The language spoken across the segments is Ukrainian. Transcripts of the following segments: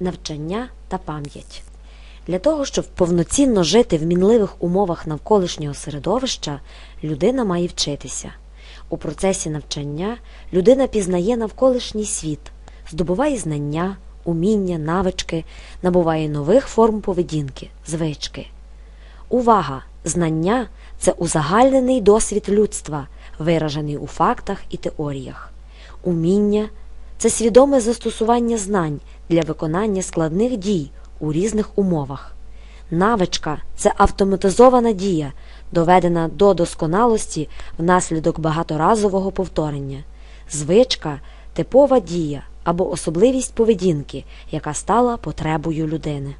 навчання та пам'ять. Для того, щоб повноцінно жити в мінливих умовах навколишнього середовища, людина має вчитися. У процесі навчання людина пізнає навколишній світ, здобуває знання, уміння, навички, набуває нових форм поведінки, звички. Увага! Знання це узагальнений досвід людства, виражений у фактах і теоріях. Уміння це свідоме застосування знань для виконання складних дій у різних умовах. Навичка це автоматизована дія, доведена до досконалості внаслідок багаторазового повторення. Звичка типова дія або особливість поведінки, яка стала потребою людини.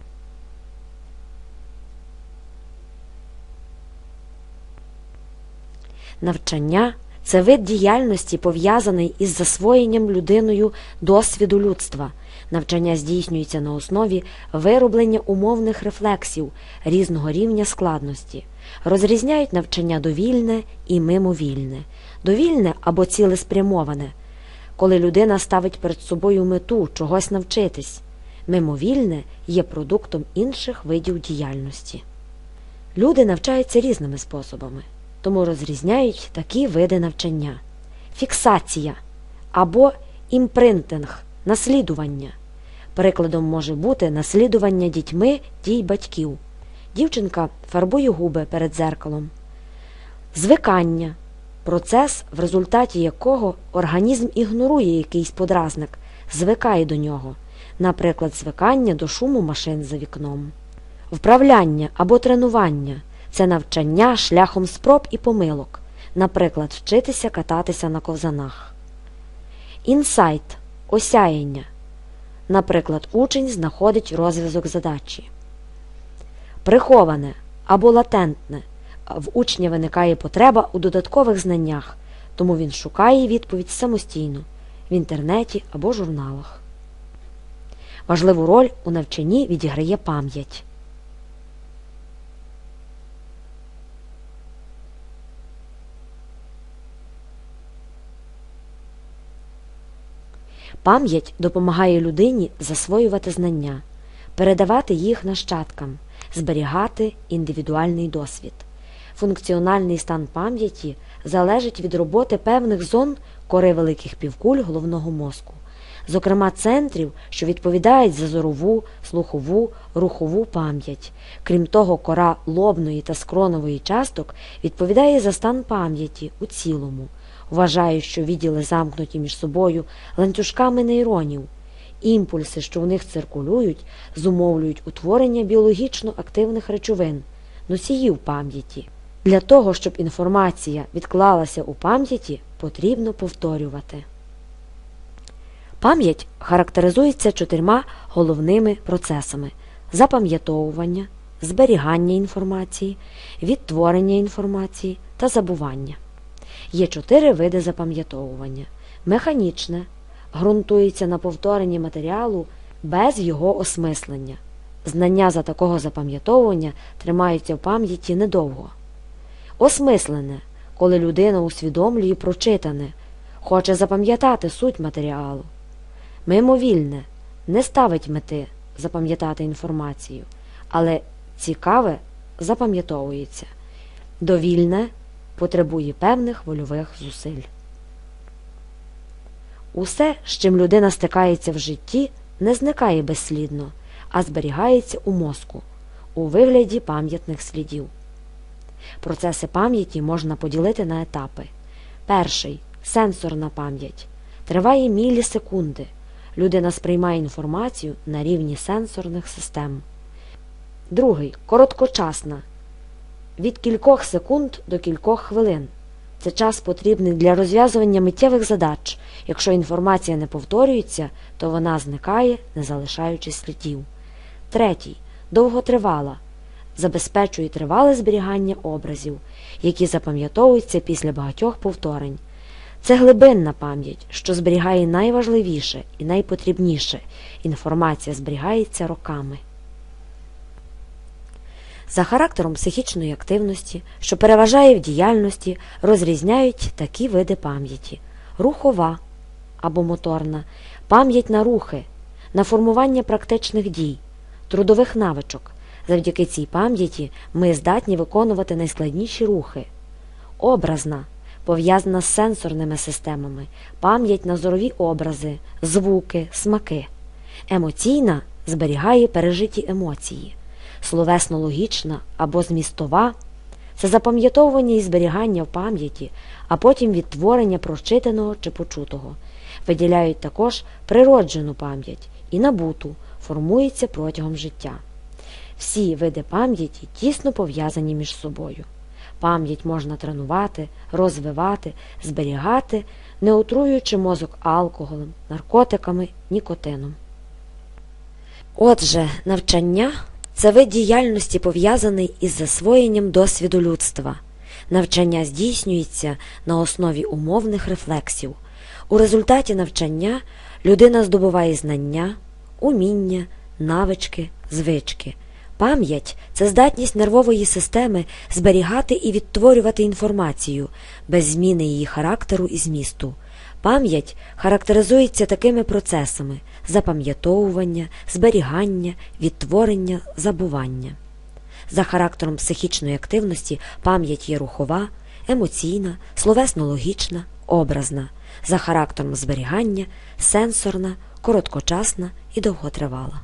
Навчання це вид діяльності, пов'язаний із засвоєнням людиною досвіду людства. Навчання здійснюється на основі вироблення умовних рефлексів різного рівня складності. Розрізняють навчання довільне і мимовільне. Довільне або цілеспрямоване, коли людина ставить перед собою мету чогось навчитись. Мимовільне є продуктом інших видів діяльності. Люди навчаються різними способами, тому розрізняють такі види навчання: фіксація або імпринтинг, наслідування. Прикладом може бути наслідування дітьми дій батьків. Дівчинка фарбує губи перед зеркалом. Звикання процес, в результаті якого організм ігнорує якийсь подразник, звикає до нього, наприклад, звикання до шуму машин за вікном. Вправляння або тренування це навчання шляхом спроб і помилок, наприклад, вчитися кататися на ковзанах. Інсайт осяяння. Наприклад, учень знаходить розв'язок задачі. Приховане або латентне. В учня виникає потреба у додаткових знаннях, тому він шукає відповідь самостійно в інтернеті або журналах. Важливу роль у навчанні відіграє пам'ять. Пам'ять допомагає людині засвоювати знання, передавати їх нащадкам, зберігати індивідуальний досвід. Функціональний стан пам'яті залежить від роботи певних зон кори великих півкуль головного мозку, зокрема центрів, що відповідають за зорову, слухову, рухову пам'ять. Крім того, кора лобної та скронової часток відповідає за стан пам'яті у цілому. Вважаю, що відділи замкнуті між собою ланцюжками нейронів. Імпульси, що в них циркулюють, зумовлюють утворення біологічно активних речовин, носіїв пам'яті. Для того, щоб інформація відклалася у пам'яті, потрібно повторювати. Пам'ять характеризується чотирма головними процесами запам'ятовування, зберігання інформації, відтворення інформації та забування. Є чотири види запам'ятовування. Механічне ґрунтується на повторенні матеріалу без його осмислення. Знання за такого запам'ятовування тримаються в пам'яті недовго. Осмислене, коли людина усвідомлює прочитане, хоче запам'ятати суть матеріалу. Мимовільне не ставить мети запам'ятати інформацію, але цікаве запам'ятовується. Довільне потребує певних вольових зусиль. Усе, з чим людина стикається в житті, не зникає безслідно, а зберігається у мозку у вигляді пам'ятних слідів. Процеси пам'яті можна поділити на етапи. Перший сенсорна пам'ять триває мілісекунди. Людина сприймає інформацію на рівні сенсорних систем. Другий короткочасна від кількох секунд до кількох хвилин. Це час потрібний для розв'язування миттєвих задач. Якщо інформація не повторюється, то вона зникає, не залишаючи слідів. Третій довготривала. Забезпечує тривале зберігання образів, які запам'ятовуються після багатьох повторень. Це глибинна пам'ять, що зберігає найважливіше і найпотрібніше. Інформація зберігається роками. За характером психічної активності, що переважає в діяльності, розрізняють такі види пам'яті рухова або моторна, пам'ять на рухи, на формування практичних дій, трудових навичок. Завдяки цій пам'яті ми здатні виконувати найскладніші рухи. Образна пов'язана з сенсорними системами, пам'ять на зорові образи, звуки, смаки. Емоційна зберігає пережиті емоції. Словесно-логічна або змістова це запам'ятовування і зберігання в пам'яті, а потім відтворення прочитаного чи почутого. Виділяють також природжену пам'ять і набуту, формується протягом життя. Всі види пам'яті тісно пов'язані між собою. Пам'ять можна тренувати, розвивати, зберігати, не отруюючи мозок алкоголем, наркотиками, нікотином. Отже, навчання це вид діяльності пов'язаний із засвоєнням досвіду людства. Навчання здійснюється на основі умовних рефлексів. У результаті навчання людина здобуває знання, уміння, навички, звички. Пам'ять це здатність нервової системи зберігати і відтворювати інформацію без зміни її характеру і змісту. Пам'ять характеризується такими процесами запам'ятовування, зберігання, відтворення, забування. За характером психічної активності пам'ять є рухова, емоційна, словесно-логічна, образна, за характером зберігання, сенсорна, короткочасна і довготривала.